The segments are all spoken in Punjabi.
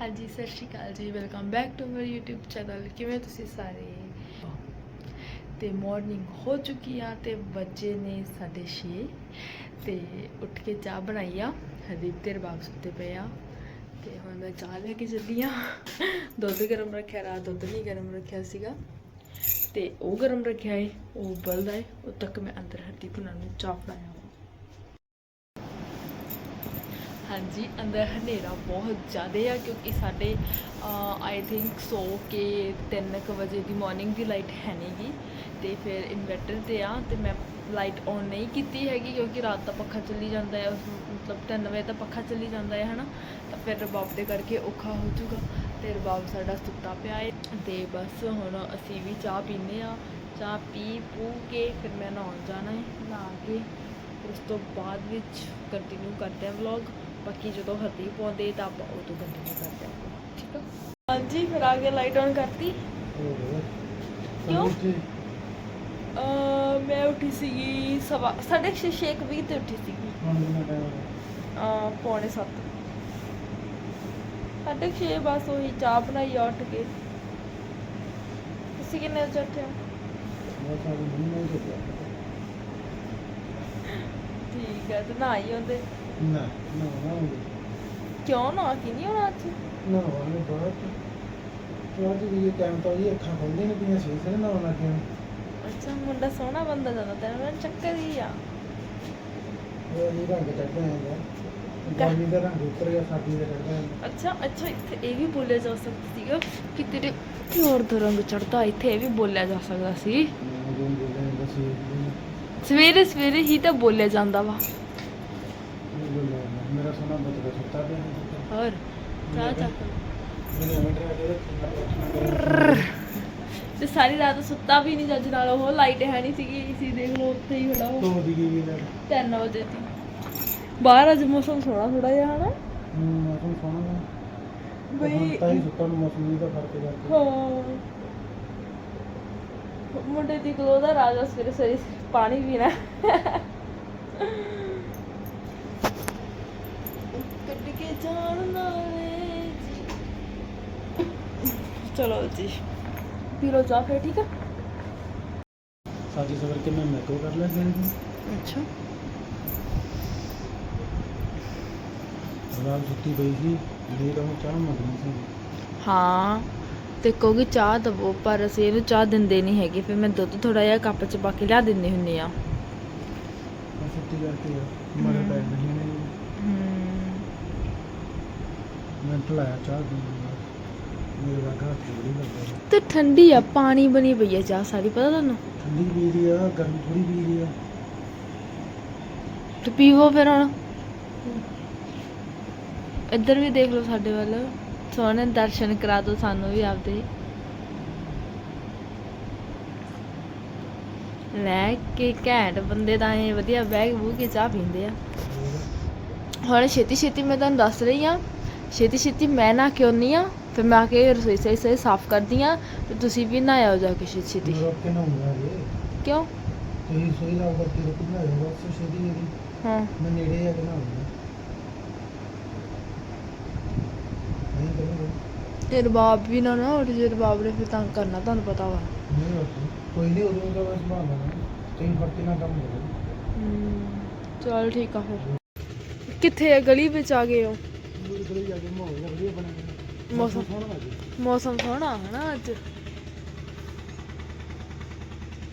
ਹਾਂਜੀ, ਸਤਿ ਸ਼੍ਰੀ ਅਕਾਲ ਜੀ। Welcome back to my YouTube channel ਕਿਵੇਂ ਤੁਸੀਂ ਸਾਰੇ? ਤੇ ਮਾਰਨਿੰਗ ਹੋ ਚੁੱਕੀ ਆ ਤੇ ਬੱਜੇ ਨੇ 6:30 ਤੇ ਉੱਠ ਕੇ ਚਾਹ ਬਣਾਈ ਆ। ਹਰਦੀਪ ਤੇਰੇ ਬਾਪ ਸੁੱਤੇ ਪਏ ਆ। ਤੇ ਹੁਣ ਮੈਂ ਚਾਹ ਲੈ ਕੇ ਚੱਲੀ ਆ। ਦੁੱਧ ਗਰਮ ਰੱਖਿਆ, ਰਾਤ ਦੁੱਧ ਨਹੀਂ ਗਰਮ ਰੱਖਿਆ ਸੀਗਾ। ਤੇ ਉਹ ਗਰਮ ਰੱਖਿਆ ਏ, ਉਹ ਬਲਦਾ ਏ। ਉਹ ਤੱਕ ਮੈਂ ਅੰਦਰ ਹਰਦੀਪ ਉਹਨਾਂ ਨੂੰ ਚਾਹ ਫੜਾਇਆ ਵਾ ਹਾਂਜੀ, ਅੰਦਰ ਹਨੇਰਾ ਬਹੁਤ ਜ਼ਿਆਦਾ ਆ ਕਿਉਂਕਿ ਸਾਡੇ ਆਈ ਥਿੰਕ ਸੋ ਕੇ 3:00 ਵਜੇ ਦੀ ਮਾਰਨਿੰਗ ਦੀ ਲਾਈਟ ਹੈ ਨਹੀਂਗੀ ਤੇ ਫਿਰ ਇਨਵਰਟਰ ਤੇ ਆ ਤੇ ਮੈਂ ਲਾਈਟ ਔਨ ਨਹੀਂ ਕੀਤੀ ਹੈਗੀ ਕਿਉਂਕਿ ਰਾਤ ਦਾ ਪੱਖਾ ਚੱਲੀ ਜਾਂਦਾ ਹੈ ਉਸ ਮਤਲਬ 3 ਵਜੇ ਤਾਂ ਪੱਖਾ ਚੱਲੀ ਜਾਂਦਾ ਹੈ ਹਨਾ? ਤਾਂ ਫਿਰ ਰਬਾਬ ਦੇ ਕਰਕੇ ਔਖਾ ਹੋ ਜਾਊਗਾ ਤੇ ਰਬਾਬ ਸਾਡਾ ਸੁੱਤਾ ਪਿਆ ਹੈ ਤੇ ਬਸ ਹੁਣ ਅਸੀਂ ਵੀ ਚਾਹ ਪੀਨੇ ਆ, ਚਾਹ ਪੀ ਪੂ ਕੇ ਫਿਰ ਮੈਂ ਨਹਾਉਣ ਜਾਣਾ ਹੈ ਨਹਾ ਕੇ ਉਸ ਤੋਂ ਬਾਅਦ ਵਿੱਚ ਕੰਟੀਨਿਊ ਕਰਦੇ ਆ ਵਲੌਗ ਬਾਕੀ ਜਦੋਂ ਹਰਦੀਪ ਪਾਉਂਦੇ ਤਾਂ ਆਪਾਂ ਉਦੋਂ ਕੰਟੀਨਿਊ ਕਰਦੇ। ਆ ਠੀਕ ਆ? ਹਾਂਜੀ ਫਿਰ ਆ ਗਿਆ ਲਾਈਟ ਔਨ ਕਰਤੀ। ਕਿਉਂ? ਮੈਂ ਉੱਠੀ ਸੀਗੀ ਸਵਾ ਸਾਢੇ ਛੇ ਛੇ ਕੁ ਵੀਹ ਤੇ ਉੱਠੀ ਸੀਗੀ। ਅਹ ਪੌਣੇ ਸੱਤ। ਸਾਢੇ ਛੇ ਬਸ ਉਹੀ ਚਾਹ ਬਣਾਈ ਆ ਉੱਠ ਕੇ। ਤੁਸੀਂ ਕਿੰਨੇ ਵਜੇ ਉੱਠੇ ਹੋ? ਠੀਕ ਹੈ ਤੇ ਨਾ ਹੀ ਹੁੰਦੇ ਨਾ। ਕਿਉਂ ਨਾ ਕਿ ਨਹੀਂ ਹੋਣਾ ਅੱਜ ਨਾ ਉਹਨੇ ਬਾਅਦ ਚੋਰ ਦੀ ਇਹ ਟਾਈਮ ਤਾਂ ਇਹ ਅੱਖਾਂ ਖੋਲਦੇ ਨੇ ਪਈਆਂ ਸੀ ਸਰ ਨਾ ਉਹਨਾਂ ਕਿਉਂ ਅੱਛਾ ਮੁੰਡਾ ਸੋਹਣਾ ਬੰਦਾ ਜਾਂਦਾ ਤੈਨੂੰ ਮੈਨੂੰ ਚੱਕਰ ਹੀ ਆ। ਉਹ ਇਹ ਰੰਗ ਚੜਦਾ ਹੈ ਗਰਮੀ ਦਾ ਰੰਗ ਉੱਤਰ ਗਿਆ ਸਰਦੀ ਦਾ ਚੜਦਾ ਹੈ ਅੱਛਾ ਅੱਛਾ ਇੱਥੇ ਇਹ ਵੀ ਬੋਲਿਆ ਜਾ ਸਕਦਾ ਸੀਗਾ ਕਿ ਤੇਰੇ ਪਿਓਰ ਦਾ ਰੰਗ ਚੜਦਾ ਇੱਥੇ ਇਹ ਵੀ ਬੋਲਿਆ ਜਾ ਸਕਦਾ ਸੀ। ਮੈਂ ਸਵੇਰੇ ਸਵੇਰੇ ਹੀ ਤਾਂ ਬੋਲਿਆ ਜਾਂਦਾ ਵਾ। ਮੇਰਾ ਸੋਨਾ ਬਚਦਾ ਸੁੱਤਾ ਪਿਆ ਹੈ ਹੋਰ ਚਾਹ ਚੱਕ। ਮੈਨੂੰ ਮਿੰਟ ਆ ਕੇ ਤੇ ਸਾਰੀ ਰਾਤ ਸੁੱਤਾ ਵੀ ਨਹੀਂ ਜੱਜ ਨਾਲ ਉਹ ਲਾਈਟ ਹੈ ਨਹੀਂ ਸੀਗੀ ਏਸੀ ਦੇਖ ਲਓ ਉੱਥੇ ਹੀ ਖੜਾ ਉਹ। ਤੋਂ ਦੀ ਗਈ ਨਾ 3 ਵਜੇ ਦੀ। ਬਾਹਰ ਅੱਜ ਮੌਸਮ ਸੋਹਣਾ ਥੋੜਾ ਜਿਹਾ ਹਨਾ? ਮੌਸਮ ਸੋਹਣਾ ਹੈ। ਬਈ ਤਾਂ ਹੀ ਸੁੱਤਾ ਨੂੰ ਮੌਸਮ ਦਾ ਫ਼ਰਕ ਕਰਕੇ ਹਾਂ। ਮੁੰਡੇ ਦੀ ਗਲੋ ਦਾ ਰਾਜਾ ਸਵੇਰੇ ਸਵੇਰੇ ਪਾਣੀ ਪੀਣਾ। ਕੱਢ ਕੇ ਜਾਣ ਨਾਲੇ ਜੀ। ਚਲੋ ਜੀ ਪੀ ਲਓ ਚਾਹ ਫਿਰ ਠੀਕ ਆ ਸਾਜੀ ਸਵਰ ਕੇ ਮੈਂ ਮੈਕੋ ਕਰ ਲਿਆ ਸੀ ਅੱਛਾ। ਰਾਤ ਸੁੱਤੀ ਪਈ ਸੀ ਲੇਟ ਉਹ ਚਾਹ ਮੰਗਣੀ ਸੀ। ਹਾਂ ਤੇ ਕਹੋਗੀ ਚਾਹ ਦਵੋ ਪਰ ਅਸੀਂ ਇਹਨੂੰ ਚਾਹ ਦਿੰਦੇ ਨਹੀਂ ਹੈਗੇ ਫਿਰ ਮੈਂ ਦੁੱਧ ਥੋੜਾ ਜਿਹਾ ਕੱਪ ਚ ਪਾ ਕੇ ਲਿਆ ਦਿੰਦੇ ਹੁੰਨੇ ਆ ਸੁੱਤੀ ਪੈ ਨਹੀਂ ਨੇ ਮੈਂ ਚਾਹ ਪੀਣ ਮੇਰੇ ਲੱਗਦਾ ਤੇ ਠੰਡੀ ਆ ਪਾਣੀ ਬਣੀ ਪਈ ਆ ਚਾਹ ਸਾਰੀ ਪਤਾ ਤੁਹਾਨੂੰ? ਠੰਡੀ ਪੀ ਰਹੀ ਆ ਗਰਮ ਥੋੜੀ ਪੀ ਰਹੀ ਆ। ਤੇ ਪੀਵੋ ਫਿਰ ਹੁਣ। ਇੱਧਰ ਵੀ ਦੇਖ ਲਓ ਸਾਡੇ ਵੱਲ। ਸੋਹਣੇ ਦਰਸ਼ਨ ਕਰਾ ਦਿਓ ਸਾਨੂੰ ਵੀ ਆਪਦੇ। ਲੈ ਕੇ ਘੈਂਟ ਬੰਦੇ ਤਾਂ ਇਹ ਵਧੀਆ ਬੈਗ ਬੂ ਕੇ ਚਾਹ ਪੀਂਦੇ ਆ। ਹੁਣ ਛੇਤੀ ਛੇਤੀ ਮੈਂ ਤੁਹਾਨੂੰ ਦੱਸ ਰਹੀ ਆ ਛੇਤੀ ਛੇਤੀ ਮੈਂ ਨਾ ਕਿਉਂ ਨਹੀਂ ਆ ਫਿਰ ਮੈਂ ਆ ਕੇ ਰਸੋਈ ਸਹੀ ਸਹੀ ਸਾਫ਼ ਕਰਦੀ ਆ ਤੇ ਤੁਸੀਂ ਵੀ ਨਾ ਆਓ ਜਾ ਕੇ ਛੇਤੀ ਛੇਤੀ। ਰੋਕ ਕੇ ਨਾ ਹੁੰਦਾ ਜੇ ਕਿਉਂ? ਤੁਸੀਂ ਸੋਈ ਲਾਓ ਕਰਕੇ ਰੁਕ ਨਾ ਜਾਓ ਬਸ ਛੇਤੀ ਜਿਹੜੀ ਹਾਂ। ਮੈਂ ਨੇੜੇ ਆ ਕੇ ਨਾ ਹੁੰਦਾ ਨਹੀਂ ਕਰੂੰਗਾ ਤੇ ਰਬਾਬ ਵੀ ਨਾ ਨਾ ਉੱਠ ਜੇ ਰਬਾਬ ਨੇ ਫਿਰ ਤੰਗ ਕਰਨਾ ਤੁਹਾਨੂੰ ਪਤਾ ਵਾ। ਨਹੀਂ ਕੋਈ ਨਹੀਂ ਉਦੋਂ ਦਾ ਬਸ ਬਾਹਰ ਨਾ ਤੁਸੀਂ ਫੜ ਕੇ ਨਾ ਕੰਮ ਕਰੋ। ਹਮ, ਚੱਲ ਠੀਕ ਆ ਫਿਰ। ਕਿੱਥੇ ਆ ਗਲੀ ਵਿੱਚ ਆ ਗਏ ਹੋ? ਮੇਰੇ ਕੋਲ ਜਾ ਕੇ ਮਾਹੌਲ ਜਿਹਾ ਵਧੀਆ ਬਣਿਆ ਮੌਸਮ ਸੋਹਣਾ ਲੱਗੇ ਮੌਸਮ ਸੋਹਣਾ ਹੈ ਨਾ ਅੱਜ।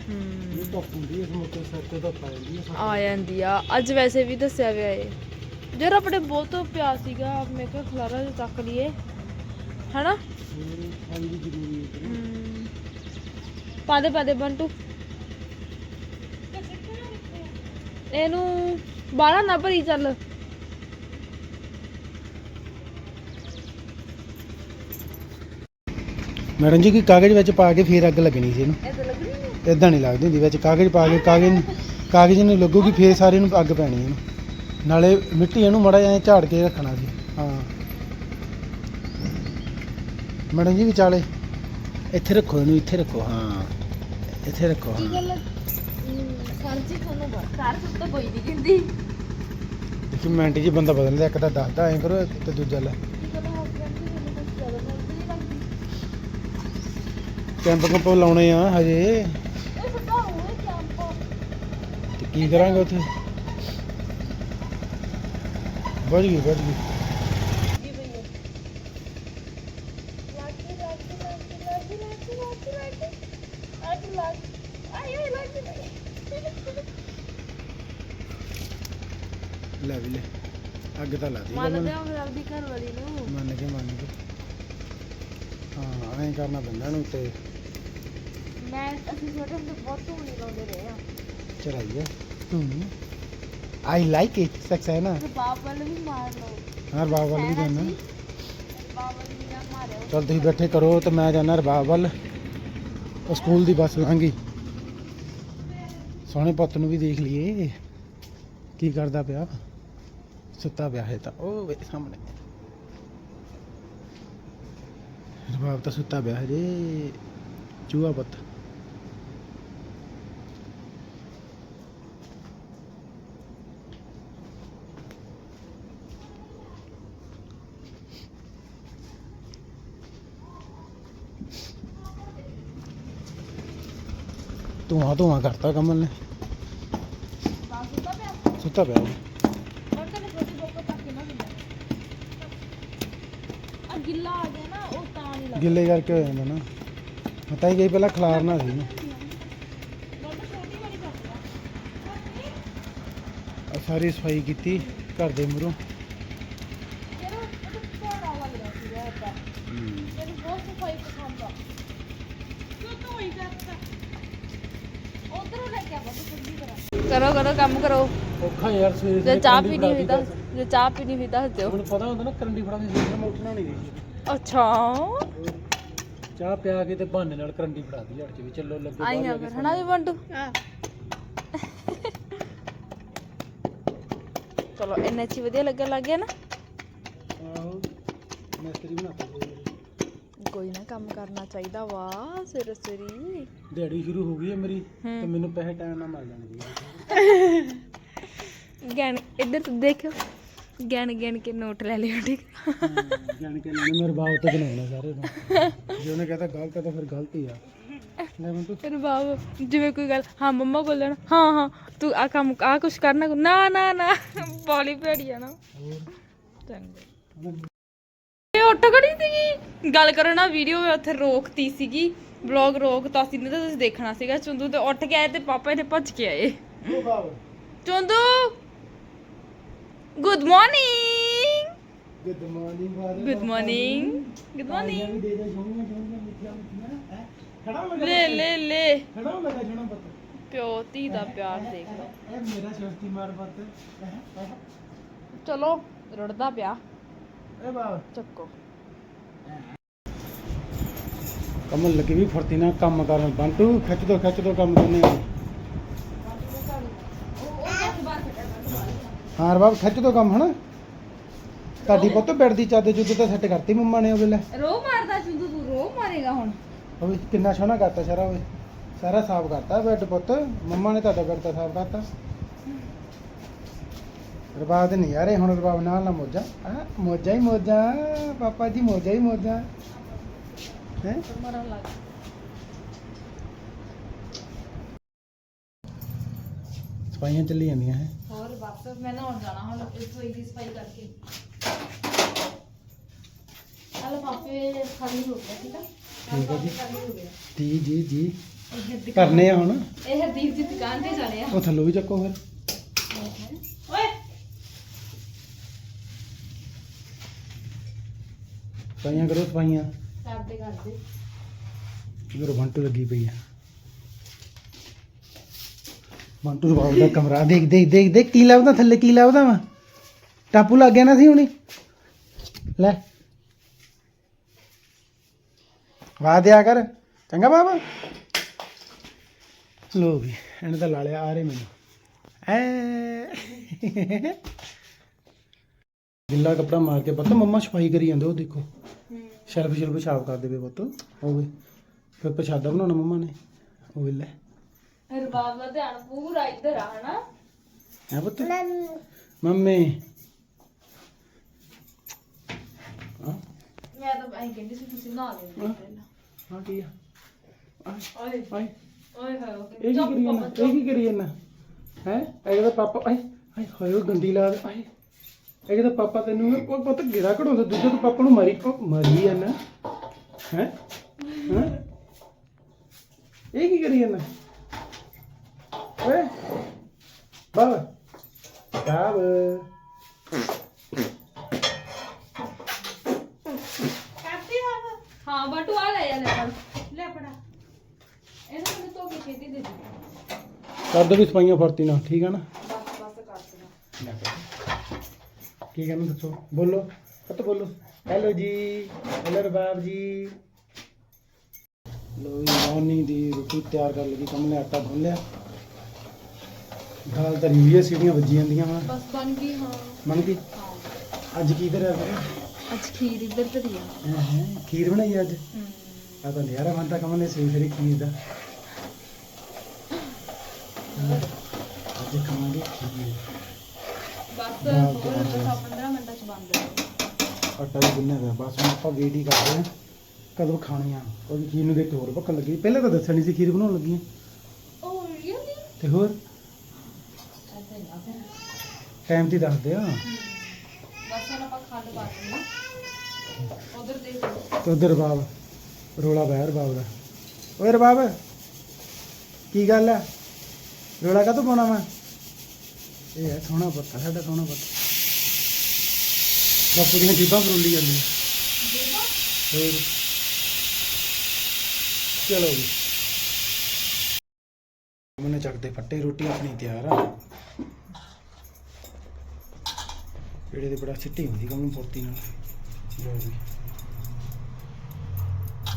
ਹਮ, ਇਹ ਧੁੱਪ ਹੁੰਦੀ ਇਸ ਮੌਕੇ ਸਿਰ ਤੇ ਧੁੱਪ ਆ ਜਾਂਦੀ ਹੈ। ਆ ਜਾਂਦੀ ਆ। ਅੱਜ ਵੈਸੇ ਵੀ ਦੱਸਿਆ ਹੋਇਆ ਏ। ਜਰ ਆਪਣੇ ਬਹੁਤ ਪਿਆ ਸੀਗਾ। ਮੈਂ ਕਿਹਾ ਖਲਾਰਾ ਜਿਹਾ ਚੱਕ ਲਈਏ। ਹਨਾ? ਪਾਣੀ ਦੀ ਜ਼ਰੂਰੀ ਹੈ। ਹਮ, ਪਾਦੇ ਪਾਦੇ ਬੰਟੂ ਇਹਨੂੰ ਬਾਹਲਾ ਨਾ ਭਰੀ ਚੱਲ। ਮੈਡਮ ਜੀ ਕੀ ਕਾਗਜ਼ ਵਿੱਚ ਪਾ ਕੇ ਫੇਰ ਅੱਗ ਲੱਗਣੀ ਸੀ ਇਹਨੂੰ? ਲੱਗਣੀ ਇਦਾਂ ਨਹੀਂ ਲੱਗਦੀ ਹੁੰਦੀ ਵਿੱਚ ਕਾਗਜ਼ ਪਾ ਕੇ ਕਾਗਜ਼ ਨੂੰ ਕਾਗਜ਼ ਨੂੰ ਲੱਗੂਗੀ ਫੇਰ ਸਾਰੇ ਨੂੰ ਅੱਗ ਪੈਣੀ ਇਹਨੂੰ। ਨਾਲੇ ਮਿੱਟੀ ਇਹਨੂੰ ਮੜਾ ਐ ਝਾੜ ਕੇ ਰੱਖਣਾ ਸੀ। ਹਾਂ। ਮੈਡਮ ਜੀ ਵਿਚਾਲੇ। ਇੱਥੇ ਰੱਖੋ ਇਹਨੂੰ ਇੱਥੇ ਰੱਖੋ ਹਾਂ। ਇੱਥੇ ਰੱਖੋ ਕੀ ਹਾਂ ਗੱਲ ਸਰ ਜੀ ਤੁਹਾਨੂੰ ਸਰ ਸਭ ਤੋਂ ਕੋਈ ਨਹੀਂ ਕਹਿੰਦੀ ਇੱਕ ਮਿੰਟ ਜੀ ਬੰਦਾ ਬਦਲਦਾ ਇੱਕ ਤਾਂ ਦੱਸਦਾ ਐਂ ਕਰੋ ਤੇ ਦੂਜਾ ਲੈ। ਕੈਂਪ ਕੰਪ ਲਾਉਣੇ ਆ ਹਜੇ। ਕੀ ਕਰਾਂਗੇ ਉੱਥੇ? ਵੱਜ ਗਈ ਵੱਜ ਗਈ। ਲੈ ਵੀ ਲੈ ਅੱਗ ਤਾਂ ਲਾ ਦੀ ਮੰਨ ਲਿਆ ਮੇਰਾ ਆਪਣੀ ਘਰ ਵਾਲੀ ਨੂੰ? ਮੰਨ ਕੇ ਮੰਨ ਕੇ। ਹਾਂ ਐਂ ਕਰਨਾ ਪੈਂਦਾ ਨੂੰ ਤੇ। ਮੈਂ ਅਸੀਂ ਛੋਟੇ ਹੁੰਦੇ ਬਹੁਤ ਧੂਣੀ ਲਾਉਂਦੇ ਰਹੇ ਆ। ਚੜਾਈ ਹੈ ਤੂੰ ਆਈ ਲਾਈਕ ਇਟ ਸੈਕਸ ਹੈ ਨਾ ਤੇ ਬਾਪ ਵੱਲ ਵੀ ਮਾਰ ਲਓ। ਹਾਂ ਰਬਾਬ ਵੱਲ ਵੀ ਜਾਣਾ। ਬਾਪ ਵੱਲ ਵੀ ਨਾ ਮਾਰਿਓ। ਚਲ ਤੁਸੀਂ ਬੈਠੇ ਕਰੋ ਤੇ ਮੈਂ ਜਾਣਾ ਰਬਾਬ ਵੱਲ ਉਹ ਸਕੂਲ ਦੀ ਬੱਸ ਲੰਘੀ। ਸੋਹਣੇ ਪੁੱਤ ਨੂੰ ਵੀ ਦੇਖ ਲਈਏ। ਕੀ ਕਰਦਾ ਪਿਆ? ਸੁੱਤਾ ਪਿਆ ਹੈ ਤਾਂ। ਉਹ ਵੇ ਸਾਹਮਣੇ। ਰਬਾਬ ਤਾਂ ਸੁੱਤਾ ਪਿਆ ਹਜੇ। ਚੂਹਾ ਪੁੱਤ। ਧੂਆ ਧੂਆ ਕਰਤਾ ਕਮਲ ਨੇ। ਸੁੱਤਾ ਪਿਆ ਗਿੱਲਾ ਆ ਗਿਆ ਨਾ ਉਹ। ਤਾਂ ਨਹੀਂ ਲੱਗਦਾ ਗਿੱਲੇ ਕਰਕੇ ਹੋ ਜਾਂਦਾ ਨਾ। ਪਤਾ ਹੀ ਗਈ ਪਹਿਲਾਂ ਖਲਾਰਨਾ ਸੀ। ਨਾ ਸਾਰੀ ਸਫ਼ਾਈ ਕੀਤੀ ਘਰ ਦੇ ਮੂਰੋਂ ਬਹੁਤ ਸਫ਼ਾਈ ਪਸੰਦ ਆ ਕਿਉਂ ਧੋਈ ਕਰਤਾ ਕਰੋ ਕਰੋ ਕੰਮ ਕਰੋ। ਔਖਾ ਯਾਰ ਸਵੇਰੇ ਜੇ ਚਾਹ ਪੀਣੀ ਹੋਈ ਤਾਂ ਜੇ ਚਾਹ ਪੀਣੀ ਹੋਈ ਦੱਸ ਦਿਓ ਮੈਨੂੰ ਪਤਾ ਹੁੰਦਾ ਨਾ ਕਰੰਡੀ ਫੜਾ ਦੀ ਸੀ ਮੈਂ ਉੱਠਣਾ ਨਹੀਂ ਗਈ ਅੱਛਾ। ਚਾਹ ਪਿਆ ਕੇ ਤੇ ਬਹਾਨੇ ਨਾਲ ਕਰੰਡੀ ਫੜਾ ਦੀ ਹੜ ਚ ਵੀ ਚੱਲੋ ਲੱਗੋ ਆਈਆਂ ਫਿਰ ਹਨਾ ਵੀ ਬੰਟੂ? ਚਲੋ ਇੰਨੇ ਚ ਵਧੀਆ ਲੱਗਣ ਲੱਗ ਗਿਆ ਨਾ। ਆਹੋ ਮਿਸਤਰੀ ਬਣਾਤਾ ਕੋਈ ਨਾ ਕੰਮ ਕਰਨਾ ਚਾਹੀਦਾ ਵਾ ਸਿਰ ਸਿਰੀ ਦਿਹਾੜੀ ਸ਼ੁਰੂ ਹੋ ਗਈ ਹੈ ਮੇਰੀ। ਤੇ ਮੈਨੂੰ ਪੈਸੇ ਟਾਈਮ ਨਾਲ ਮਿਲ ਜਾਣਗੇ। ਗਿਣ ਇੱਧਰ ਤੋਂ ਦੇਖੋ ਗਿਣ ਗਿਣ ਕੇ ਨੋਟ ਲੈ ਲਿਓ ਠੀਕ ਜਾਣ ਕੇ ਲੈਣੇ ਮੇਰੇ ਬਾਪ ਤੋਂ ਬਣਾਉਣਾ ਸਾਰੇ ਤੋਂ ਜੇ ਉਹਨੇ ਕਹਤਾ ਗਲਤ ਹੈ ਤਾਂ ਫਿਰ ਗਲਤ ਹੀ ਆ। ਲੈ ਮੈਂ ਤੂੰ ਫਿਰ ਬਾਬੂ ਜਿਵੇਂ ਕੋਈ ਗੱਲ ਹਾਂ ਮੰਮਾ ਬੋਲਣ ਹਾਂ ਹਾਂ ਤੂੰ ਆ ਕੰਮ ਆ ਕੁਛ ਕਰਨਾ ਨਾ ਨਾ ਨਾ ਬੋਲੀ ਭੇੜੀ ਆ ਨਾ। ਹੋਰ? ਚੰਗਾ। ਉੱਠ ਖੜੀ ਸੀਗੀ। ਗੱਲ ਕਰੋ ਨਾ ਵੀਡੀਓ ਮੈਂ ਉੱਥੇ ਰੋਕਤੀ ਸੀਗੀ। ਵਲੌਗ ਰੋਕਤਾ ਸੀ ਨਹੀਂ ਤਾਂ ਤੁਸੀਂ ਦੇਖਣਾ ਸੀਗਾ ਚੁੰਦੂ ਤੇ ਉੱਠ ਕੇ ਆਏ ਤੇ ਪਾਪਾ ਇਹਦੇ ਭੱਜ ਕੇ ਆਏ। Chundu good morning good morning good morning good morning ਦੇ ਦੇ ਸੋਹਣੀਆਂ ਸੋਹਣੀਆਂ ਮਿੱਠੀਆਂ ਮਿੱਠੀਆਂ ਹੈਂ? ਖੜਾ ਹੋ ਲੈ ਲੈ ਲੈ। ਖੜਾ ਹੋ ਲੱਗਾ ਜਣਾ ਪੁੱਤ। ਪਿਓ ਧੀ ਦਾ ਪਿਆਰ ਦੇਖ ਲਓ। ਇਹ ਮੇਰਾ ਸ਼ਕਤੀ ਮਾਰ ਪੁੱਤ। ਚਲੋ ਰੜਦਾ ਪਿਆ। ਚੱਕੋ ਕਮਲ ਲੱਗੀ ਵੀ ਫੁਰਤੀ ਨਾਲ ਕੰਮ ਕਰਨ ਬੰਟੂ ਖਿੱਚ ਦੋ ਖਿੱਚ ਦੋ ਕੰਮ ਕਰਨੇ ਹਾਂ ਰਬਾਬ ਖਿੱਚ ਦੋ ਕੰਮ ਹਨਾ ਤੁਹਾਡੀ ਪੁੱਤ ਬੈੱਡ ਦੀ ਚਾਦਰ ਚੁੱਦ ਤਾਂ ਸੈੱਟ ਕਰਤੀ ਮੰਮਾ ਨੇ ਉਹ ਵੇਲੇ ਰੋ ਮਾਰਦਾ ਚੁੰਦੂ ਤੂੰ ਰੋ ਮਾਰੇਗਾ ਹੁਣ ਉਹ ਵੀ ਕਿੰਨਾ ਸੋਹਣਾ ਕਰਤਾ ਸਾਰਾ ਉਹ ਸਾਰਾ ਸਾਫ਼ ਕਰਤਾ ਬੈੱਡ ਪੁੱਤ ਮੰਮਾ ਨੇ ਤੁਹਾਡਾ ਬੈੱਡ ਤਾਂ ਸਾਫ਼ ਕਰਤਾ ਰਬਾਬ ਦੇ ਨਹੀਂ ਯਾਰੇ ਹੁਣ ਰਬਾਬ ਨਾਲ ਨਾ ਮੋਜਾ। ਆ ਮੋਜਾ ਹੀ ਮੋਜਾ ਪਾਪਾ ਜੀ ਮੋਜਾ ਹੀ ਮੋਜਾ। ਹੈ? ਮਰਨ ਲੱਗ ਸਫਾਈਆਂ ਚੱਲੀ ਜਾਂਦੀਆਂ ਹੈ? ਹੋਰ ਬਸ ਮੈਂ ਨਹਾਉਣ ਜਾਣਾ ਹੁਣ ਰਸੋਈ ਦੀ ਸਫ਼ਾਈ ਕਰਕੇ। ਹਲ ਪਾਪੇ ਖਾਲੀ ਹੋ ਗਿਆ ਠੀਕ ਆ? ਠੀਕ ਹੈ ਜੀ ਜੀ ਜੀ। ਜੀ ਆ ਹੁਣ? ਇਹ ਹਰਦੀਪ ਦੀ ਦੁਕਾਨ ਤੇ ਜਾਣੇ ਆ ਉਹ ਥੱਲੋਂ ਵੀ ਚੱਕੋ ਫਿਰ ਓਏ ਸਫਾਈਆਂ ਕਰੋ ਸਫਾਈਆਂ। ਕਰਦੇ ਕਰਦੇ ਮੇਰੇ ਬੰਟੂ ਲੱਗੀ ਪਈ ਆ। ਬੰਟੂ ਬਾਬੂ ਦਾ ਕਮਰਾ। ਦੇਖ ਦੇਖ ਦੇਖ ਦੇਖ ਕੀ ਲੱਭਦਾ ਥੱਲੇ ਕੀ ਲੱਭਦਾ ਵਾ? ਟਾਪੂ ਲੱਗ ਗਿਆ ਨਾ ਸੀ ਹੁਣੀ? ਲੈ। ਵਾਹ ਦਿਆ ਕਰ। ਚੰਗਾ ਬਾਬਾ। ਲੋ ਵੀ ਇਹਨੇ ਤਾਂ ਲਾ ਲਿਆ ਆ ਰਹੇ ਮੈਨੂੰ। ਐ। ਗਿੱਲਾ ਕੱਪੜਾ ਮਾਰ ਕੇ ਪਤਾ ਮੰਮਾ ਸਫ਼ਾਈ ਕਰੀ ਜਾਂਦੇ ਉਹ ਦੇਖੋ। ਸ਼ੈਲਫ ਸ਼ੈਲਫ ਸਾਫ਼ ਕਰ ਦੇਵੇ ਪੁੱਤ। ਹੋਵੇ ਫਿਰ ਪ੍ਰਸ਼ਾਦਾ ਬਣਾਉਣਾ ਮੰਮਾ ਨੇ। ਉਹ ਵੇਲੇ ਰਬਾਬ ਦਾ ਧਿਆਨ ਪੂਰਾ ਇੱਧਰ ਆ ਹਨਾ? ਹੈ ਪੁੱਤ? ਮੰਮੀ। ਹਾਂ? ਮੈਂ ਤਾਂ ਐਂ ਕਹਿੰਦੀ ਸੀ ਤੁਸੀਂ ਨਹਾ ਲਿਓ ਪਹਿਲਾਂ। ਹਾਂ ਕੀ ਆ? ਆਏ ਓਏ ਆਏ ਓਏ ਹੋਏ ਇਹ ਕੀ ਕਰੀ ਜਾਂਦਾ? ਇਹ ਕੀ ਕਰੀ ਜਾਂਦਾ? ਹੈ? ਇਹ ਦਾ ਪਾਪਾ ਆਏ ਆਏ ਹੋਏ ਉਹ ਗੰਦੀ ਲਾਦ ਆਏ। ਇਹ ਦਾ ਪਾਪਾ ਤੈਨੂੰ ਉਹ ਪੁੱਤ ਗਿਰਾ ਕਢਾਉਂਦਾ ਦੂਜੇ ਤੋਂ ਪਾਪਾ ਨੂੰ ਮਾਰੀ ਉਹ ਮਾਰੀ ਜਾਂਦਾ ਹੈ? ਹੈ? ਇਹ ਕੀ ਕਰੀ ਜਾਂਦਾ? ਓਏ ਬਾਬਾ ਬਾਬਾ ਹਾਂ ਬਟੂ ਆ ਲੈ ਲੈ ਫੜ। ਲੈ ਫੜਾ। ਇਹਨੂੰ ਮੈਨੂੰ ਧੋ ਕੇ ਛੇਤੀ ਦੇ ਦੇ। ਕਰ ਦੋ ਵੀ ਸਪਾਈਆਂ ਫਰਤੀ ਨਾਲ ਠੀਕ ਹੈ ਨਾ ਬਸ ਬਸ ਕਰ ਦੇਣਾ ਕੀ ਕਹਿੰਦੇ ਦੱਸੋ? ਬੋਲੋ। ਫਤ ਬੋਲੋ। ਹੈਲੋ ਜੀ। ਹੈਲੋ ਰਬਾਬ ਜੀ। ਲੋ ਜੀ ਮੌਨੀ ਦੀ ਰੋਟੀ ਤਿਆਰ ਕਰ ਲਗੀ ਕਮਲ ਨੇ ਆਟਾ ਗੁੰਨ ਲਿਆ। ਦਾਲ ਤਰੀ ਹੋਈ ਹੈ ਸੀਟੀਆਂ ਵੱਜੀ ਜਾਂਦੀਆਂ ਵਾ। ਬਸ ਬਣ ਗਈ ਹਾਂ। ਮੰਨ ਗਈ? ਹਾਂ। ਅੱਜ ਕੀ ਕਰਿਆ ਫਿਰ? ਅੱਜ ਖੀਰ ਇੱਧਰ ਧਰੀ ਆ। ਹੈਂ ਹੈਂ, ਖੀਰ ਬਣਾਈ ਅੱਜ? ਹੂੰ। ਆ ਤਾਂ ਨਿਆਰਾ ਬੰਦਾ ਕਮਲ ਨੇ ਸਵੇਰੇ ਸਵੇਰੇ ਖੀਰ ਦਾ। ਅੱਜ ਖਾਵਾਂਗੇ ਖੀਰ। ਬਸ ਹਾਂ, ਹੋਰ ਤੇ ਬਣ ਗਿਆ। 15 ਮਿੰਟਾਂ ਚ ਬਣ ਜਾਏਗਾ ਆਟਾ ਵੀ ਗੁੰਨਿਆ ਹੋਇਆ ਬਸ ਹੁਣ ਆਪਾਂ ਵੇਟ ਹੀ ਕਰਦੇ ਹਾਂ। ਕਦੋਂ ਖਾਣੀ ਆ ਉਹਦੀ ਖੀਰ ਨੂੰ ਦੇਖ ਕੇ ਹੋਰ ਭੁੱਖ ਲੱਗੀ। ਪਹਿਲਾਂ ਤਾਂ ਨਹੀਂ ਸੀ ਖੀਰ ਬਣਾਉਣ ਲੱਗੀ ਆ। ਓ ਰੀਅਲੀ ਤੇ ਹੋਰ? ਟਾਈਮ ਤੇ ਦੱਸਦੇ ਆ। ਬਸ ਹੁਣ ਆਪਾਂ ਖੰਡ ਪਾ ਦਿੰਦੇ ਉਧਰ ਦੇਖ ਲਓ। ਤੇ ਉਧਰ ਬਾਬ ਰੋਲਾ ਪਿਆ ਰਬਾਬ ਦਾ। ਓਏ ਰਬਾਬ ਕੀ ਗੱਲ ਆ? ਰੋਲਾ ਕਾ ਪਾਉਣਾ ਵਾ? ਇਹ ਹੈ ਸੋਹਣਾ ਪੁੱਤ ਆ ਸਾਡਾ ਸੋਹਣਾ ਪੁੱਤ। ਬਾਪੂ ਦੀਆਂ ਜੀਬਾਂ ਫਰੋਲੀ ਜਾਂਦੀਆਂ ਹੋਰ। ਚਲੋ ਜੀ। ਮੈਨੇ ਚੱਕਦੇ ਫੱਟੇ ਰੋਟੀ ਆਪਣੀ ਤਿਆਰ ਆ। ਜਿਹੜੇ ਦੇ ਬੜਾ ਸਿੱਟੀ ਹੁੰਦੀ ਕੰਮ ਫੁਰਤੀ ਨਾਲ। ਲੋ ਜੀ।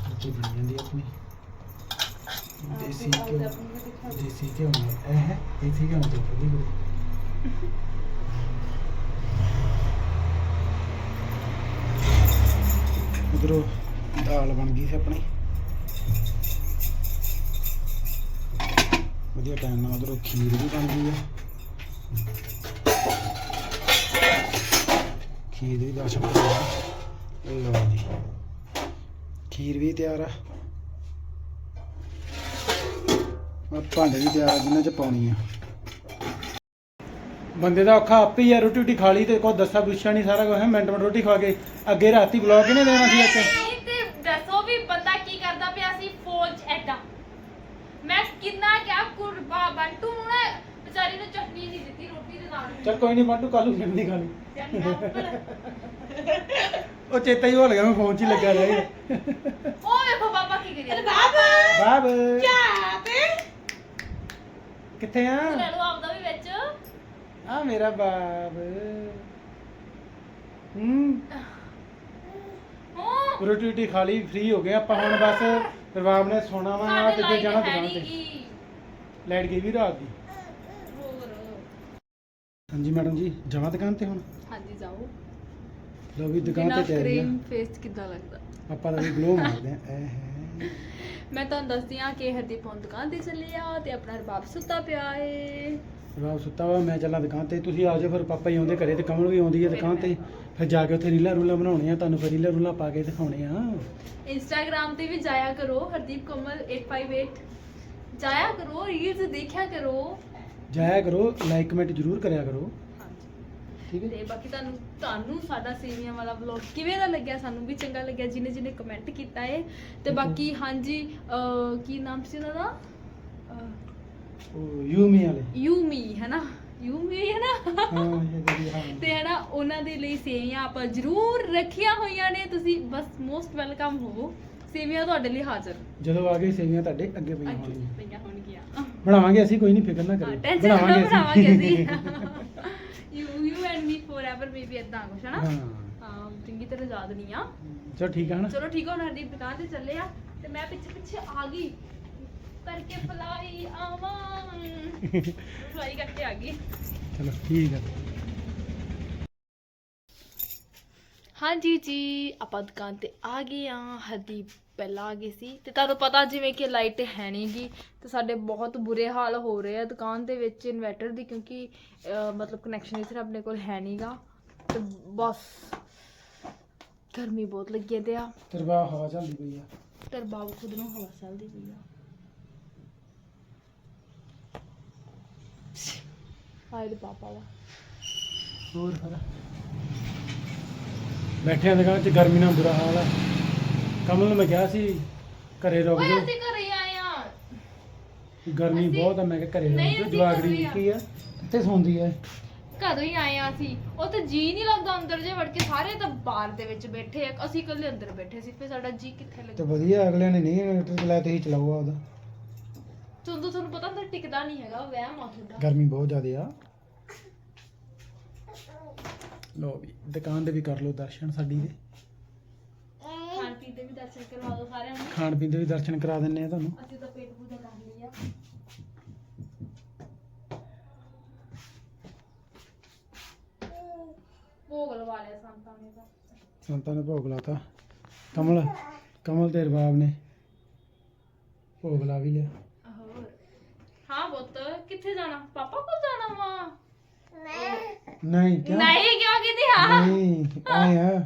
ਰੋਟੀ ਬਣ ਜਾਂਦੀ ਆਪਣੀ। ਦੇਸੀ ਘਿਓ। ਦੇਸੀ ਘਿਓ ਇਹ ਹੈ ਦੇਸੀ ਘਿਓ ਨਾਲ ਚੱਲਦੀ ਉਧਰੋਂ ਦਾਲ ਬਣ ਗਈ ਸੀ ਆਪਣੀ। ਵਧੀਆ ਟਾਈਮ ਨਾਲ ਉਧਰੋਂ ਖੀਰ ਵੀ ਬਣ ਗਈ ਹੈ ਖੀਰ ਵੀ ਦਸ ਮਿੰਟ ਲਓ ਜੀ। ਖੀਰ ਵੀ ਤਿਆਰ ਆ। ਆ ਭਾਂਡੇ ਵੀ ਤਿਆਰ ਆ, ਜਿੰਨਾਂ ਚ ਪਾਉਣੀ ਆ। ਬੰਦੇ ਦਾ ਔਖਾ ਆਪੇ ਹੀ ਆ ਰੋਟੀ ਰੋਟੀ ਖਾ ਲਈ ਤੇ ਕੋਈ ਦੱਸਾ ਪੁੱਛਿਆ ਨਹੀਂ ਸਾਰਾ ਕੁਝ ਹੈ ਮਿੰਟ ਮਿੰਟ ਰੋਟੀ ਖਾ ਕੇ ਅੱਗੇ ਰਾਤੀ ਬਲੌਗ ਕਿਹਨੇ ਦੇਣਾ ਸੀ ਅੱਜ? ਨਹੀਂ ਤੇ ਦੱਸੋ ਵੀ ਬੰਦਾ ਕੀ ਕਰਦਾ ਪਿਆ ਸੀ ਫੌਜ ਐਡਾ? ਮੈਂ ਕਿੰਨਾ ਕਿਹਾ ਕੁਰਬਾ ਬੰਟੂ ਨੂੰ ਨਾ ਵਿਚਾਰੀ ਨੂੰ ਚਟਨੀ ਨਹੀਂ ਦਿੱਤੀ ਰੋਟੀ ਦੇ ਨਾਲ ਚੱਲ ਕੋਈ ਨਹੀਂ ਬੰਟੂ ਕੱਲ ਨੂੰ ਫਿਰਦੀ ਖਾ ਲਈ। ਉਹ ਚੇਤਾ ਹੀ ਭੁੱਲ ਗਿਆ ਮੈਂ ਫੋਨ 'ਚ ਹੀ ਲੱਗਾ ਰਹਿ ਗਿਆ। ਉਹ ਵੇਖੋ ਬਾਬਾ ਕੀ ਕਰੀ ਜਾਂਦਾ। ਬਾਬ। ਚਾਪੇ ਕਿੱਥੇ ਆ? ਲੈ ਲਓ ਆਪਦਾ ਆ ਮੇਰਾ ਬਾਬ ਹੂੰ। ਰੋਟੀ ਰੋਟੀ ਖਾ ਲਈ ਫ੍ਰੀ ਹੋ ਗਏ ਆਪਾਂ ਹੁਣ ਬਸ। ਰਵਾਬ ਨੇ ਸੋਣਾ ਵਾ ਤੇ ਲਾਈਟ ਜਾਣਾ ਦੁਕਾਨ ਤੇ। ਲਾਈਟ ਗਈ ਵੀ ਰਾਤ ਦੀ। ਹਾਂਜੀ ਮੈਡਮ ਜੀ ਜਾਵਾਂ ਦੁਕਾਨ ਤੇ ਹੁਣ? ਹਾਂਜੀ ਜਾਓ। ਲੋ ਵੀ ਦੁਕਾਨ ਤੇ ਤਿਆਰੀ ਆ। ਕਰੀਮ ਫੇਸ ਕਿੱਦਾਂ ਲੱਗਦਾ? ਆਪਾਂ ਤਾਂ ਵੀ ਗਲੋ ਮਾਰਦੇ ਆ। ਐ ਹੈ। ਮੈਂ ਤੁਹਾਨੂੰ ਦੱਸਦੀ ਆ ਕਿ ਹਰਦੀਪ ਹੁਣ ਦੁਕਾਨ ਤੇ ਚੱਲੇ ਆ ਤੇ ਆਪਣਾ ਰਬਾਬ ਸੁੱਤਾ ਪਿਆ ਏ। ਰਵਾਬ ਸੁੱਤਾ ਵਾ ਮੈਂ ਚੱਲਾਂ ਦੁਕਾਨ ਤੇ। ਤੁਸੀਂ ਆ ਜਾਓ ਫਿਰ ਪਾਪਾ ਹੀ ਆਉਂਦੇ ਘਰੇ ਤੇ ਕਮਲ ਵੀ ਆਉਂਦੀ ਹੈ ਦੁਕਾਨ ਤੇ। ਫਿਰ ਜਾ ਕੇ ਉੱਥੇ ਰੀਲਾਂ ਰੂਲਾਂ ਬਣਾਉਣੀਆਂ ਤੁਹਾਨੂੰ ਫਿਰ ਰੀਲਾਂ ਰੂਲਾਂ ਪਾ ਕੇ ਦਿਖਾਉਣੇ ਆ। ਇੰਸਟਾਗ੍ਰam ਤੇ ਵੀ ਜਾਇਆ ਕਰੋ ਹਰਦੀਪ ਕਮਲ 858 ਜਾਇਆ ਕਰੋ ਰੀਲਸ ਦੇਖਿਆ ਕਰੋ। ਜਾਇਆ ਕਰੋ ਲਾਈਕ ਕਮੈਂਟ ਜ਼ਰੂਰ ਕਰਿਆ ਕਰੋ। ਠੀਕ ਹੈ? ਤੇ ਬਾਕੀ ਤੁਹਾਨੂੰ ਤੁਹਾਨੂੰ ਸਾਡਾ ਸੇਵੀਆਂ ਵਾਲਾ ਵਲੌਗ ਕਿਵੇਂ ਦਾ ਲੱਗਿਆ ਸਾਨੂੰ ਵੀ ਚੰਗਾ ਲੱਗਿਆ ਜਿਨੇ ਜਿਨੇ ਕਮੈਂਟ ਕੀਤਾ ਏ। ਤੇ ਬਾਕੀ ਹਾਂਜੀ ਅਹ, ਕੀ ਨਾਮ ਸੀ ਉਹਨਾਂ ਦਾ? ਅਹ, ਉਹ ਯੂਮੀ ਵਾਲੇ। ਯੂਮੀ ਹੈ ਨਾ ਯੂਮੀ ਹੈ ਨਾ ਹਾਂ ਇਹ ਹਾਂ। ਤੇ ਹੈ ਨਾ ਉਹਨਾਂ ਦੇ ਲਈ ਸੇਵੀਆਂ ਆਪਾਂ ਜ਼ਰੂਰ ਰੱਖੀਆਂ ਹੋਈਆਂ ਨੇ। ਤੁਸੀਂ ਬਸ ਮੋਸਟ ਵੈਲਕਮ ਹੋਵੋ। ਸੇਵੀਆਂ ਤੁਹਾਡੇ ਲਈ ਹਾਜ਼ਰ। ਜਦੋਂ ਆ ਗਏ ਸੇਵੀਆਂ ਤੁਹਾਡੇ ਅੱਗੇ ਪਈਆਂ ਅੱਗੇ ਹੋਣਗੀਆਂ। ਪਈਆਂ ਹੋਣਗੀਆਂ। ਬਣਾਵਾਂਗੇ ਅਸੀਂ ਕੋਈ ਨਹੀਂ ਫਿਕਰ ਨਾ ਹਾਂ ਟੈਨਸ਼ਨ ਨਾ ਬਣਾਵਾਂਗੇ ਅਸੀਂ। You you and me forever maybe ਇਦਾਂ ਕੁਛ ਹੈ ਨਾ ਹਾਂ। ਹਾਂ ਚੰਗੀ ਤਰ੍ਹਾਂ ਯਾਦ ਨਹੀਂ ਆ। ਚਲੋ ਠੀਕ ਆ ਨਾ ਚਲੋ ਠੀਕ ਹੁਣ ਹਰਦੀਪ ਦੁਕਾਨ ਤੇ ਚੱਲੇ ਆ। ਤੇ ਮੈਂ ਪਿੱਛੇ ਪਿੱਛੇ ਆ ਗਈ। ਕਰਕੇ ਫਲਾਈ ਆਵਾਂ। ਫਲਾਈ ਕਰਕੇ ਆ ਗਈ। ਚਲੋ ਠੀਕ ਆ। ਹਾਂਜੀ ਜੀ ਆਪਾਂ ਦੁਕਾਨ ਤੇ ਆ ਗਏ ਆ। ਹਰਦੀਪ ਪਹਿਲਾਂ ਆ ਗਏ ਸੀ। ਤੇ ਤੁਹਾਨੂੰ ਪਤਾ ਜਿਵੇਂ ਕਿ ਲਾਈਟ ਹੈ ਨਹੀਂਗੀ ਤੇ ਸਾਡੇ ਬਹੁਤ ਬੁਰੇ ਹਾਲ ਹੋ ਰਹੇ ਆ ਦੁਕਾਨ ਦੇ ਵਿੱਚ ਇਨਵਰਟਰ ਦੀ ਕਿਉਂਕਿ ਮਤਲਬ ਕਨੈਕਸ਼ਨ ਇਥੇ ਆਪਣੇ ਕੋਲ ਹੈ ਨਹੀਂਗਾ ਤੇ ਬਸ ਗਰਮੀ ਬਹੁਤ ਲੱਗੀ ਤੇ ਆ। ਤਰਵਾ ਹਵਾ ਚੱਲਦੀ ਪਈ ਆ। ਤੇਰੇ ਬਾਬੂ ਖੁਦ ਨੂੰ ਹਵਾ ਚੱਲਦੀ ਪਈ ਆ। ਆਏ ਦੇ ਪਾਪਾ ਵਾ ਹੋਰ ਫਿਰ। ਬੈਠੇ ਆਂ ਦੁਕਾਨ 'ਚ ਗਰਮੀ ਨਾਲ ਬੁਰਾ ਹਾਲ ਹੈ ਕਮਲ ਨੂੰ ਮੈਂ ਕਿਹਾ ਸੀ ਘਰੇ ਰੁਕ ਓਏ ਜਾਓ ਅਸੀਂ ਘਰੇ ਆਏ ਆ। ਗਰਮੀ ਬਹੁਤ ਆ ਮੈਂ ਕਿਹਾ ਘਰੇ ਨਹੀਂ, ਰੁਕ ਅਸੀਂ ਜਵਾਗੜੀ ਘਰੇ ਆ। ਕੀ ਆ। ਕਿੱਥੇ ਸੌਂਦੀ ਹੈ ਕਦੋਂ ਹੀ ਆਏ ਆ ਅਸੀਂ। ਉਹ ਤੇ ਜੀ ਨਹੀਂ ਲੱਗਦਾ ਅੰਦਰ ਜੇ ਵੜ ਕੇ ਸਾਰੇ ਤਾਂ ਬਾਹਰ ਦੇ ਵਿੱਚ ਬੈਠੇ ਆ। ਅਸੀਂ ਇਕੱਲੇ ਅੰਦਰ ਬੈਠੇ ਸੀ ਫਿਰ ਸਾਡਾ ਜੀ ਕਿੱਥੇ ਤੇ ਵਧੀਆ ਅਗਲਿਆਂ ਨੇ ਨਹੀਂ ਇਨਵਰਟਰ ਚਲਾਇਆ ਤੁਸੀਂ ਚਲਾਓ ਆਪਦਾ ਤੁਹਾਨੂੰ ਤੁਹਾਨੂੰ ਪਤਾ ਅੰਦਰ ਟਿਕਦਾ ਨਹੀਂ ਹੈਗਾ ਵਹਿਮ ਆ ਤੁਹਾਡਾ। ਗਰਮੀ ਬਹੁਤ ਜ਼ਿਆਦੇ ਆ। ਲੋ ਵੀ ਦੁਕਾਨ ਦੇ ਵੀ ਕਰ ਲਓ ਦਰਸ਼ਨ ਸਾਡੀ ਦੇ। ਖਾਣ ਪੀਣ ਦੇ ਵੀ ਦਰਸ਼ਨ ਕਰਵਾ ਦਿਓ ਸਾਰਿਆਂ ਨੂੰ। ਖਾਣ ਪੀਣ ਦੇ ਵੀ ਦਰਸ਼ਨ ਕਰਾ ਦਿੰਨੇ ਆ ਤੁਹਾਨੂੰ। ਅਸੀਂ ਤਾਂ ਪੇਟ ਪੂਜਾ ਕਰ ਲਈ ਆ। ਭੋਗ ਲਵਾ ਲਿਆ ਸੰਤਾਂ ਨੇ ਤਾਂ। ਸੰਤਾਂ ਨੇ ਭੋਗ ਲਾਤਾ। ਕਮਲ ਕਮਲ ਤੇ ਰਬਾਬ ਨੇ ਭੋਗ ਲਾ ਵੀ ਲਿਆ। ਹਾਂ ਪੁੱਤ ਕਿੱਥੇ ਜਾਣਾ? ਪਾਪਾ ਕੋਲ ਜਾਣਾ ਵਾ? ਨਹੀਂ ਕਿਉਂ? ਨਹੀਂ ਕਿਉਂ ਕਿਤੇ ਹਾਂ ਨਹੀਂ ਆਏ ਆ।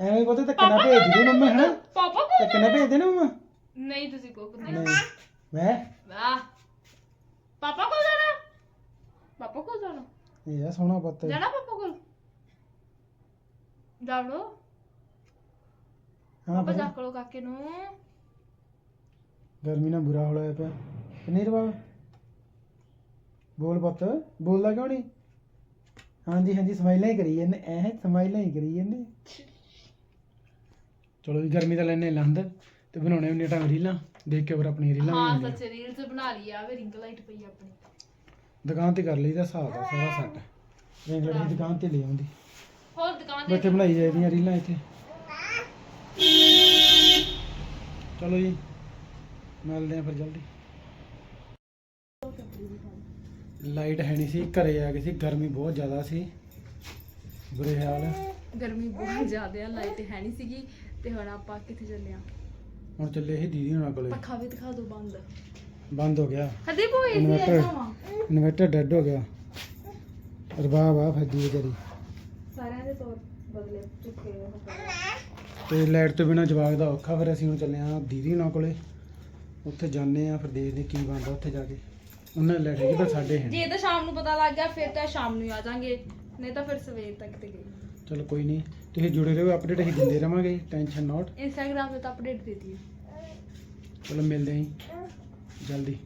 ਐਵੇਂ ਪਤਾ ਤਾਂ ਕਿੰਨਾ ਭੇਜ ਦੇ ਮੰਮਾ ਹਨਾ? ਪਾਪਾ ਕੋਲ ਕਿੰਨਾ ਭੇਜ ਦੇ ਨਾ ਮੰਮਾ? ਨਹੀਂ ਤੁਸੀਂ ਕੋਕ ਨਹੀਂ ਨਹੀਂ। ਮੈਂ? ਵਾਹ। ਪਾਪਾ ਕੋਲ ਜਾਣਾ? ਪਾਪਾ ਕੋਲ ਜਾਣਾ? ਇਹ ਆ ਸੋਹਣਾ ਪੁੱਤ। ਜਾਣਾ ਪਾਪਾ ਕੋਲ? ਜਾਣੋ ਹਾਂ ਪਾਪਾ ਫਿਰ ਚੱਕ ਲੋ ਕਾਕੇ ਨੂੰ। ਗਰਮੀ ਨਾਲ ਬੁਰਾ ਹਾਲ ਹੋਇਆ ਪਿਆ। ਨਹੀਂ ਰਬਾਬ ਬੋਲ ਪੁੱਤ ਬੋਲਦਾ ਕਿਉਂ ਨਹੀਂ ਹਾਂਜੀ ਹਾਂਜੀ ਸਮਾਈਲਾਂ ਹੀ ਕਰੀ ਜਾਂਦੇ ਐ ਸਮਾਈਲਾਂ ਹੀ ਕਰੀ ਜਾਂਦੇ। ਚਲੋ ਜੀ ਗਰਮੀ ਦਾ ਲੈਣੇ ਲੰਦ ਤੇ ਬਣਾਉਣੇ ਹੁੰਦੇ ਟਾਈਮ ਰੀਲਾਂ ਦੇਖ ਕੇ ਫਿਰ ਆਪਣੀ ਰੀਲਾਂ ਹਾਂ ਵੀ ਸੱਚ ਰੀਲਸ ਬਣਾ ਲਈ ਆ ਵੇ ਰਿੰਗ ਲਾਈਟ ਪਈ ਆ ਆਪਣੀ। ਦੁਕਾਨ ਤੇ ਕਰ ਲਈਦਾ ਹਿਸਾਬ ਦਾ ਸਾਰਾ ਸੈੱਟ। ਰਿੰਗ ਲਾਈਟ ਦੀ ਦੁਕਾਨ ਤੇ ਲੈ ਆਉਂਦੀ। ਹੋਰ ਦੁਕਾਨ ਤੇ ਬੈਠੇ ਬਣਾਈ ਜਾਂਦੀਆਂ ਰੀਲਾਂ ਇੱਥੇ। ਚਲੋ ਜੀ ਮਿਲਦੇ ਆ ਫਿਰ ਜਲਦੀ। ਲਾਈਟ ਹੈ ਨਹੀਂ ਸੀ ਘਰੇ ਆ ਗਏ ਸੀ ਗਰਮੀ ਬਹੁਤ ਜ਼ਿਆਦਾ ਸੀ। ਬੁਰੇ ਹਾਲ ਗਰਮੀ ਬਹੁਤ ਜ਼ਿਆਦਾ ਆ ਲਾਈਟ ਹੈ ਨਹੀਂ ਸੀਗੀ ਤੇ ਹੁਣ ਆਪਾਂ ਕਿੱਥੇ ਚੱਲੇ ਆ? ਹੁਣ ਚੱਲੇ ਸੀ ਦੀਦੀ ਹੁਣਾਂ ਕੋਲੇ। ਪੱਖਾ ਵੀ ਦਿਖਾ ਦਿਓ ਬੰਦ। ਬੰਦ ਹੋ ਗਿਆ। ਹਦੀ ਭੋਏ ਸੀ ਇਨਵਰਟਰ ਇਨਵਰਟਰ ਡੈਡ ਹੋ ਗਿਆ। ਰਬਾਬ ਆ ਫੱਦੀ ਵਿਚਾਰੀ। ਸਾਰਿਆਂ ਦੇ ਤੌਰ ਬਦਲੇ ਚੁੱਕੇ ਤੇ ਲਾਈਟ ਤੋਂ ਬਿਨਾ ਜਵਾਗ ਦਾ ਔਖਾ ਫਿਰ ਅਸੀਂ ਹੁਣ ਚੱਲੇ ਆ ਦੀਦੀ ਹੁਣਾਂ ਕੋਲੇ। ਉੱਥੇ ਜਾਂਦੇ ਆ ਫਿਰ ਦੇਖਦੇ ਕੀ ਬਣਦਾ ਉੱਥੇ ਜਾ ਕੇ। ਉਹਨਾਂ ਲਾਈਟ ਹੈਗੀ ਪਰ ਸਾਡੇ ਹੈ। ਜੇ ਤਾਂ ਸ਼ਾਮ ਨੂੰ ਪਤਾ ਲੱਗ ਗਿਆ ਫਿਰ ਤਾਂ ਸ਼ਾਮ ਨੂੰ ਹੀ ਆ ਜਾਾਂਗੇ। ਨਹੀਂ ਤਾਂ ਫਿਰ ਸਵੇਰ ਤੱਕ ਤੇ ਗਈ ਚਲੋ ਕੋਈ ਨਹੀਂ ਤੁਸੀਂ ਜੁੜੇ ਰਹੋ ਅਪਡੇਟ ਅਸੀਂ ਦਿੰਦੇ ਰਵਾਂਗੇ ਟੈਨਸ਼ਨ ਨਾਟ ਇੰਸਟਾਗ੍ਰਾਮ ਤੇ ਤਾਂ ਅਪਡੇਟ ਦੇ ਦਿਓ ਚਲੋ ਮਿਲਦੇ ਹਾਂ ਜੀ ਜਲਦੀ।